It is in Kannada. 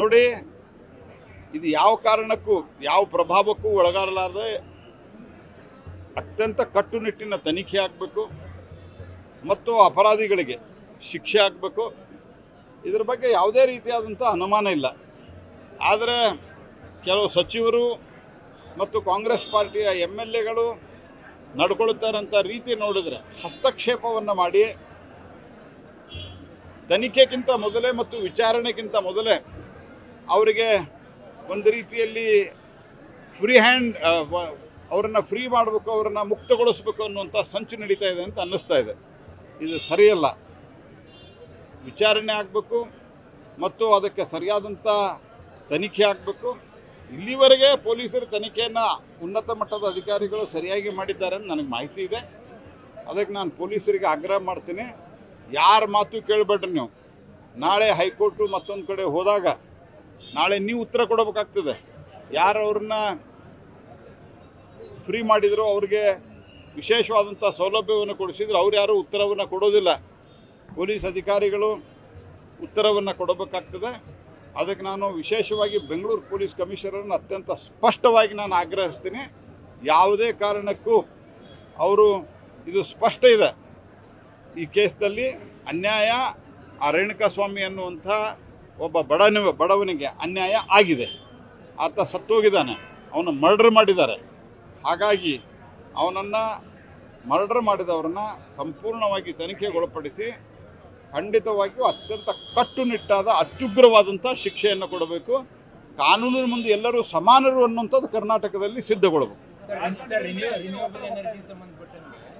ನೋಡಿ, ಇದು ಯಾವ ಕಾರಣಕ್ಕೂ, ಯಾವ ಪ್ರಭಾವಕ್ಕೂ ಒಳಗಾಗಲಾರದೆ ಅತ್ಯಂತ ಕಟ್ಟುನಿಟ್ಟಿನ ತನಿಖೆ ಆಗಬೇಕು ಮತ್ತು ಅಪರಾಧಿಗಳಿಗೆ ಶಿಕ್ಷೆ ಆಗಬೇಕು. ಇದ್ರ ಬಗ್ಗೆ ಯಾವುದೇ ರೀತಿಯಾದಂಥ ಅನುಮಾನ ಇಲ್ಲ. ಆದರೆ ಕೆಲವು ಸಚಿವರು ಮತ್ತು ಕಾಂಗ್ರೆಸ್ ಪಾರ್ಟಿಯ ಎಂ ಎಲ್ ಎಗಳು ನಡ್ಕೊಳ್ತಾರಂಥ ರೀತಿ ನೋಡಿದ್ರೆ ಹಸ್ತಕ್ಷೇಪವನ್ನು ಮಾಡಿ ತನಿಖೆಗಿಂತ ಮೊದಲೇ ಮತ್ತು ವಿಚಾರಣೆಗಿಂತ ಮೊದಲೇ ಅವರಿಗೆ ಒಂದು ರೀತಿಯಲ್ಲಿ ಫ್ರೀ ಹ್ಯಾಂಡ್ ಅವರನ್ನು ಫ್ರೀ ಮಾಡಬೇಕು, ಅವರನ್ನು ಮುಕ್ತಗೊಳಿಸಬೇಕು ಅನ್ನುವಂಥ ಸಂಚು ನಡೀತಾ ಇದೆ ಅಂತ ಅನ್ನಿಸ್ತಾ ಇದೆ. ಇದು ಸರಿಯಲ್ಲ. ವಿಚಾರಣೆ ಆಗಬೇಕು ಮತ್ತು ಅದಕ್ಕೆ ಸರಿಯಾದಂಥ ತನಿಖೆ ಆಗಬೇಕು. ಇಲ್ಲಿವರೆಗೆ ಪೊಲೀಸರ ತನಿಖೆಯನ್ನು ಉನ್ನತ ಮಟ್ಟದ ಅಧಿಕಾರಿಗಳು ಸರಿಯಾಗಿ ಮಾಡಿದ್ದಾರೆ ಅಂತ ನನಗೆ ಮಾಹಿತಿ ಇದೆ. ಅದಕ್ಕೆ ನಾನು ಪೊಲೀಸರಿಗೆ ಆಗ್ರಹ ಮಾಡ್ತೀನಿ. ಯಾರ ಮಾತು ಕೇಳಬೇಡ್ರಿ ನೀವು. ನಾಳೆ ಹೈಕೋರ್ಟು ಮತ್ತೊಂದು ಕಡೆ ಹೋದಾಗ ನಾಳೆ ನೀವು ಉತ್ತರ ಕೊಡಬೇಕಾಗ್ತದೆ. ಯಾರು ಅವ್ರನ್ನ ಫ್ರೀ ಮಾಡಿದ್ರು ಅವ್ರಿಗೆ ವಿಶೇಷವಾದಂಥ ಸೌಲಭ್ಯವನ್ನು ಕೊಡಿಸಿದ್ರು, ಅವ್ರು ಯಾರೂ ಉತ್ತರವನ್ನು ಕೊಡೋದಿಲ್ಲ. ಪೊಲೀಸ್ ಅಧಿಕಾರಿಗಳು ಉತ್ತರವನ್ನು ಕೊಡಬೇಕಾಗ್ತದೆ. ಅದಕ್ಕೆ ನಾನು ವಿಶೇಷವಾಗಿ ಬೆಂಗಳೂರು ಪೊಲೀಸ್ ಕಮಿಷನರನ್ನು ಅತ್ಯಂತ ಸ್ಪಷ್ಟವಾಗಿ ನಾನು ಆಗ್ರಹಿಸ್ತೀನಿ. ಯಾವುದೇ ಕಾರಣಕ್ಕೂ ಅವರು, ಇದು ಸ್ಪಷ್ಟ ಇದೆ. ಈ ಕೇಸ್ದಲ್ಲಿ ಅನ್ಯಾಯ ಆ ರೇಣುಕಾಸ್ವಾಮಿ ಅನ್ನುವಂಥ ಒಬ್ಬ ಬಡನ ಬಡವನಿಗೆ ಅನ್ಯಾಯ ಆಗಿದೆ. ಆತ ಸತ್ತೋಗಿದ್ದಾನೆ. ಅವನು ಮರ್ಡರ್ ಮಾಡಿದ್ದಾರೆ. ಹಾಗಾಗಿ ಅವನನ್ನು ಮರ್ಡರ್ ಮಾಡಿದವರನ್ನ ಸಂಪೂರ್ಣವಾಗಿ ತನಿಖೆಗೊಳಪಡಿಸಿ ಖಂಡಿತವಾಗಿಯೂ ಅತ್ಯಂತ ಕಟ್ಟುನಿಟ್ಟಾದ ಅತ್ಯುಗ್ರವಾದಂಥ ಶಿಕ್ಷೆಯನ್ನು ಕೊಡಬೇಕು. ಕಾನೂನಿನ ಮುಂದೆ ಎಲ್ಲರೂ ಸಮಾನರು ಅನ್ನುವಂಥದ್ದು ಕರ್ನಾಟಕದಲ್ಲಿ ಸಿದ್ಧಗೊಳ್ಳಬೇಕು